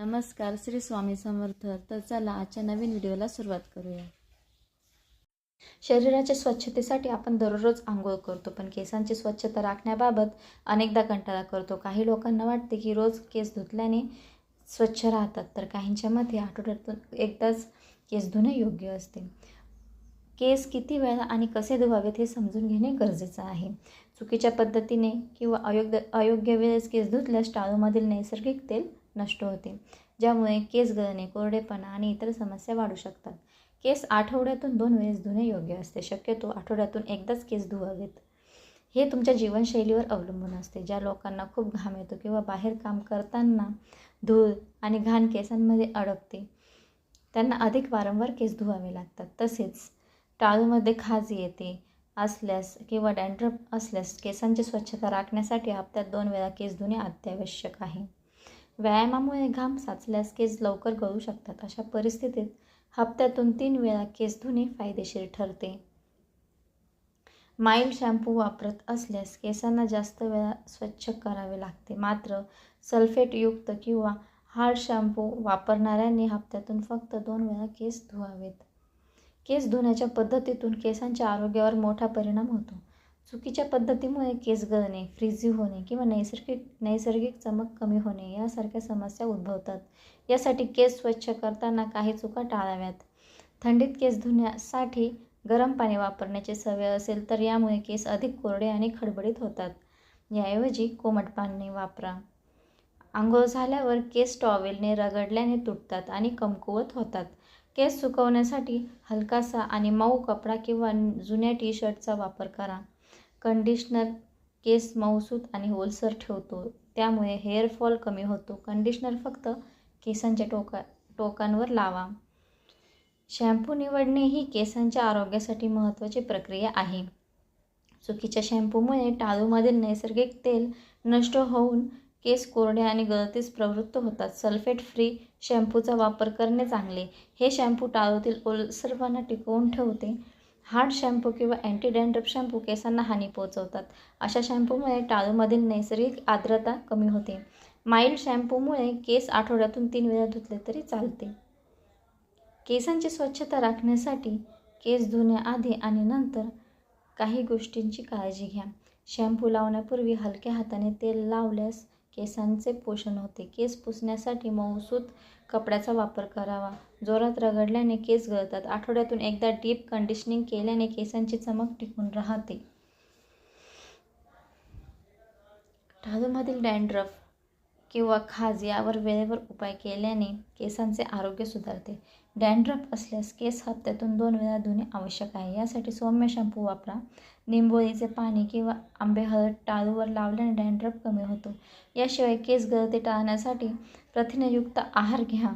नमस्कार श्री स्वामी समर्थ. तर चला आजच्या नवीन व्हिडिओला सुरुवात करूया. शरीराच्या स्वच्छतेसाठी आपण दररोज आंघोळ करतो पण केसांची स्वच्छता राखण्याबाबत अनेकदा कंटाळा करतो. काही लोकांना वाटते की रोज केस धुतल्याने स्वच्छ राहतात तर काहींच्या मते आठवड्यातून एकदाच केस धुणे योग्य असते. केस किती वेळा आणि कसे धुवावेत हे समजून घेणे गरजेचं आहे. चुकीच्या पद्धतीने किंवा अयोग्य अयोग्य वेळेस केस धुतल्यास टाळूमधील नैसर्गिक तेल नष्ट होते ज्यामुळे केस गळणे कोरडेपणा आणि इतर समस्या वाढू शकतात. केस आठवड्यातून दोन वेळेस धुणे योग्य असते शक्यतो आठवड्यातून एकदाच केस धुवावेत. हे तुमच्या जीवनशैलीवर अवलंबून असते ज्या लोकांना खूप घाम येतो किंवा बाहेर काम करताना धूळ आणि घाण केसांमध्ये अडकते त्यांना अधिक वारंवार केस धुवावे लागतात. तसेच टाळूमध्ये खाज येते असल्यास किंवा डॅन्ड्रफ असल्यास केसांची स्वच्छता राखण्यासाठी हप्त्यात दोन वेळा केस धुणे अत्यावश्यक आहे. व्यायामामुळे घाम साचल्यास केस लवकर गळू शकतात. अशा परिस्थितीत हप्त्यातून तीन वेळा केस धुणे फायदेशीर ठरते. माइल्ड शॅम्पू वापरत असल्यास केसांना जास्त वेळा स्वच्छ करावे लागते. मात्र सल्फेटयुक्त किंवा हार्ड शॅम्पू वापरणाऱ्यांनी हप्त्यातून फक्त दोन वेळा केस धुवावेत. केस धुण्याच्या पद्धतीतून केसांच्या आरोग्यावर मोठा परिणाम होतो. चुकीच्या पद्धतीमुळे केस गळणे फ्रिझी होणे किंवा नैसर्गिक नैसर्गिक चमक कमी होणे यासारख्या समस्या उद्भवतात. यासाठी केस स्वच्छ करताना काही चुका टाळाव्यात. थंडीत केस धुण्यासाठी गरम पाणी वापरण्याची सवय असेल तर यामुळे केस अधिक कोरडे आणि खडबडीत होतात. याऐवजी कोमट पाणी वापरा. आंघोळ झाल्यावर केस टॉवेलने रगडल्याने तुटतात आणि कमकुवत होतात. केस सुकवण्यासाठी हलकासा आणि मऊ कपडा किंवा जुन्या टी शर्टचा वापर करा. कंडिशनर केस मऊसूत आणि ओलसर ठेवतो. त्यामुळे हेअरफॉल कमी होतो. कंडिशनर फक्त केसांच्या टोका टोकांवर लावा. शॅम्पू निवडणे ही केसांच्या आरोग्यासाठी महत्त्वाची प्रक्रिया आहे. चुकीच्या शॅम्पूमुळे टाळूमधील नैसर्गिक तेल नष्ट होऊन केस कोरडे आणि गळतीस प्रवृत्त होतात. सल्फेट फ्री शॅम्पूचा वापर करणे चांगले. हे शॅम्पू टाळूतील ओलसरपणा टिकवून ठेवते. हार्ड शॅम्पू किंवा अँटी डॅन्ड्रफ शॅम्पू केसांना हानी पोहोचवतात. अशा शॅम्पूमुळे टाळूमधील नैसर्गिक आर्द्रता कमी होते. माइल्ड शॅम्पूमुळे केस आठवड्यातून तीन वेळा धुतले तरी चालते. केसांची स्वच्छता राखण्यासाठी केस धुण्याआधी आणि नंतर काही गोष्टींची काळजी घ्या. शॅम्पू लावण्यापूर्वी हलक्या हाताने तेल लावल्यास केसांचे पोषण होते. केस पुसण्यासाठी मऊसूत कपड्याचा वापर करावा. जोरात रगडल्याने केस गळतात. आठवड्यातून एकदा डीप कंडिशनिंग केल्याने केसांची चमक टिकून राहते. टाळूमधील डॅन्ड्रफ किंवा खाज यावर वेळेवर उपाय केल्याने केसांचे आरोग्य सुधारते. डॅन्ड्रफ असल्यास केस हप्त्यातून दोन वेळा धुणे आवश्यक आहे. यासाठी सौम्य शॅम्पू वापरा. निंबोळीचे पाणी किंवा आंबे हळद टाळूवर लावल्याने डॅन्ड्रफ कमी होतो. याशिवाय केस गळते टाळण्यासाठी प्रथिनयुक्त आहार घ्या.